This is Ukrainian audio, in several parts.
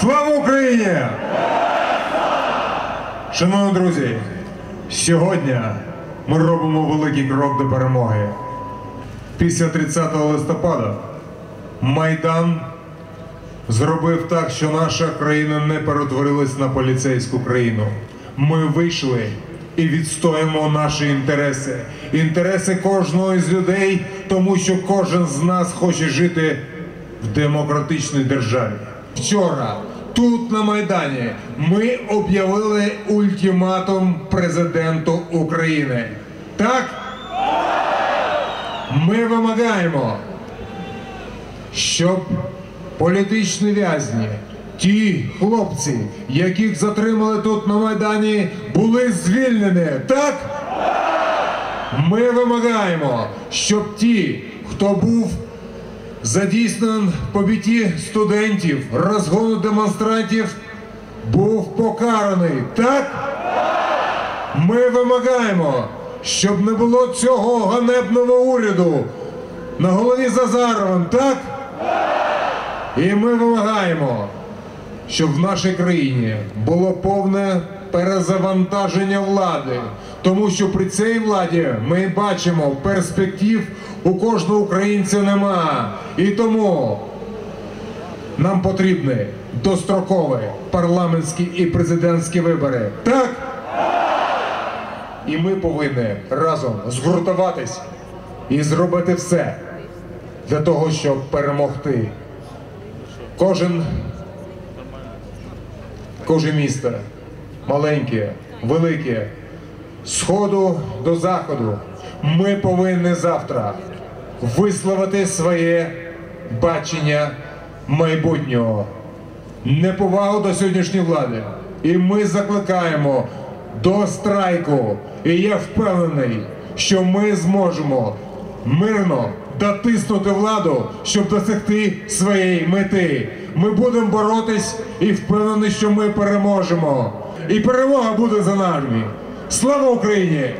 Слава Україні! Шановні друзі, сьогодні ми робимо великий крок до перемоги. Після 30 листопада Майдан зробив так, що наша країна не перетворилась на поліцейську країну. Ми вийшли і відстоїмо наші інтереси, інтереси кожного з людей, тому що кожен з нас хоче жити в демократичній державі. Вчора тут на Майдані ми об'явили ультиматум президенту України. Так? Ми вимагаємо, щоб політичні в'язні, ті хлопці, яких затримали тут на Майдані, були звільнені. Так? Ми вимагаємо, щоб ті, хто був задійснений в побитті студентів, розгону демонстрантів, був покараний. Так? Ми вимагаємо, щоб не було цього ганебного уряду на голові з Азаровим. Так? І ми вимагаємо, щоб в нашій країні було повне перезавантаження влади, тому що при цій владі ми бачимо перспектив у кожного українця нема. І тому нам потрібні дострокові парламентські і президентські вибори. Так? І ми повинні разом згуртуватись і зробити все для того, щоб перемогти. Кожен, кожен місто, маленьке, велике, з сходу до заходу, ми повинні завтра висловити своє бачення майбутнього, неповагу до сьогоднішньої влади. І ми закликаємо до страйку. І я впевнений, що ми зможемо мирно дотиснути владу, щоб досягти своєї мети. Ми будемо боротись і впевнений, що ми переможемо. І перемога буде за нами. Слава Україні!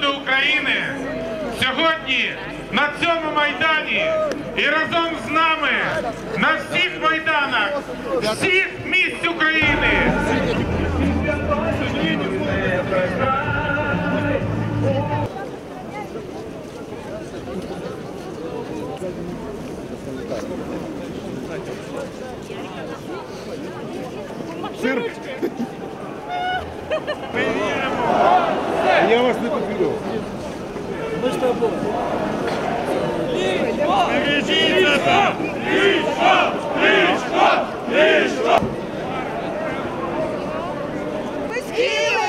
до України на цьому майдані і разом з нами на всіх майданах всіх місць України. Я вас не підведу. Мы с тобой. Лишко! Лишко! Лишко! Лишко! Мы с Киева!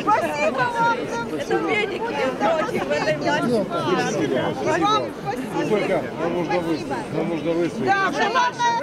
Спасибо вам за все. Будем против этой власти. Вам спасибо. Нам нужно высадить. Да, желательно.